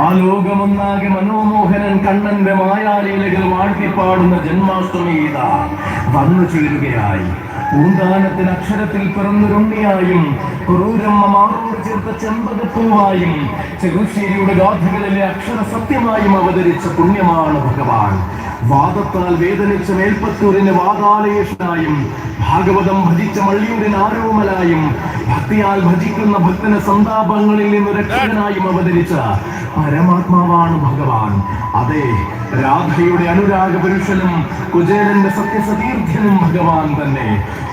ആ ലോകമൊന്നാകെ മനോമോഹനൻ കണ്ണന്റെ മായാലീലകൾ വാഴ്ത്തിപ്പാടുന്ന ജന്മാഷ്ടമി ഇതാ. വന്നു ചേരുകയായി. പൂന്താനത്തിന് അക്ഷരത്തിൽ പിറന്നൊരുണ്ണിയായും ക്രൂരമ്മ മാറൂർ ചേർത്ത ചെമ്പകപ്പൂവായും ചെറുശ്ശേരിയുടെ ഗാഥകളിലെ അക്ഷര സത്യമായും അവതരിച്ച പുണ്യമാണ് ഭഗവാൻ. വാദത്താൽ വേദനിച്ച മേൽപ്പത്തൂരിന് വാതാലയേഷനായും ഭാഗവതം ഭജിച്ച മള്ളിയുടെ ആരോമലായും ഭക്തിയാൽ ഭജിക്കുന്ന ഭക്തന സന്താപങ്ങളിൽ നിന്ന് രക്ഷകനായും അവതരിച്ച പരമാത്മാവാണ് ഭഗവാൻ. അതെ രാധയുടെ അനുരാഗ പുരുഷനും കുചേലന്റെ സത്യസതീർത്ഥ്യനും ഭഗവാൻ തന്നെ.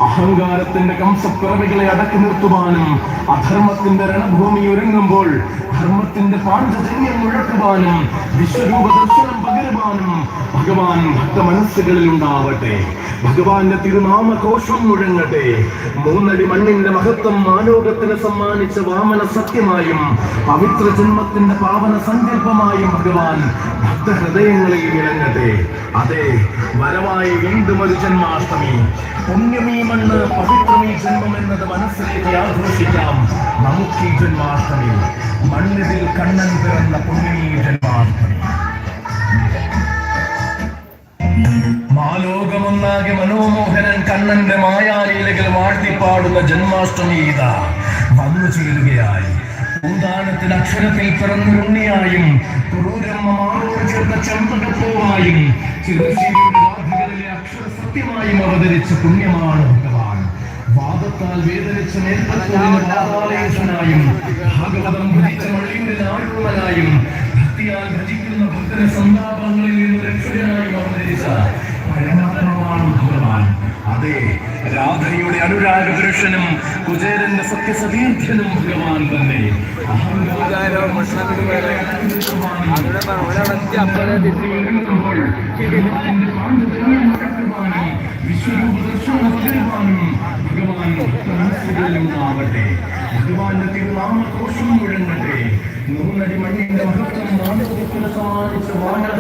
അഹങ്കാരത്തിന്റെ കംസപ്പിറവികളെ അടക്കി നിർത്തുവാനും അധർമ്മത്തിന്റെ രണഭൂമി ഒരുങ്ങുമ്പോൾ ധർമ്മത്തിന്റെ പാഞ്ചജന്യം മുഴക്കുവാനും വിശ്വരൂപ ദർശനം പകരുവാനും ഭഗവാൻ ഭക്ത മനസ്സുകളിൽ ഉണ്ടാവട്ടെ ഭഗവാന്റെ തിരുനാമഘോഷം മുഴങ്ങട്ടെ. മൂന്നടി മണ്ണിന്റെ മഹത്വം മാലോകത്തിന് സമ്മാനിച്ച വാമന സത്യമായും പവിത്ര ജന്മത്തിന്റെ പാവന സങ്കല്പമായും ഭഗവാൻ ഭക്തഹൃദയങ്ങളിൽ വിളങ്ങട്ടെ അതെ വരവായി വീണ്ടും ഒരു ജന്മാഷ്ടമി. പുണ്യമീ മണ്ണ് പവിത്രമീ ജന്മം എന്നത് മനസ്സിലേക്ക് ആഘോഷിക്കാം. നമുക്ക് ഈ ജന്മാഷ്ടമി. മണ്ണിതിൽ കണ്ണൻ പിറന്ന പുണ്യമീ ജന്മാഷ്ടമി. മാലോകമൊന്നാകെ മനോമോഹനൻ കണ്ണന്റെ മായാലീലകൾ വാഴ്ത്തിപ്പാടുന്ന ജന്മാഷ്ടമി ഇതാ. വന്നു ചേരുകയായി. പൂന്താനത്തിൽ അക്ഷരത്തിൽ പിറന്നുണ്ണിയായും ക്രൂരമ്മ മാറോട് ചേർത്ത ചെമ്പകപ്പൂവായും ചിറശ്ശേരിയുടെ അക്ഷര സത്യമായും അവതരിച്ച പുണ്യമാണ് ഭഗവാൻ. വാദത്താൽ വേദനിച്ച വാതാലയേശനായും ഭാഗവതം ഭരിച്ച മള്ളിയൂരിൽ ആഴുവനായും ഭക്തിയാൽ ഭജിക്കുന്ന ഭക്തരെ സന്താപങ്ങളിൽ നിന്ന് രക്ഷകനായും അവതരിച്ച പരമാത്മാവാണ് ഭഗവാൻ അതെ രാധയുടെ അനുരാഗ പുരുഷനും കുചേരന്റെ സത്യസതീർത്ഥ്യനും ഭഗവാൻ തന്നെ. ഭഗവാന്റെ തിരുനാമഘോഷം മുഴങ്ങട്ടെ നൂറടി മണ്ണിന്റെ മഹത്വം മാനവത്തിന് സമ്മാനിച്ച വാനവ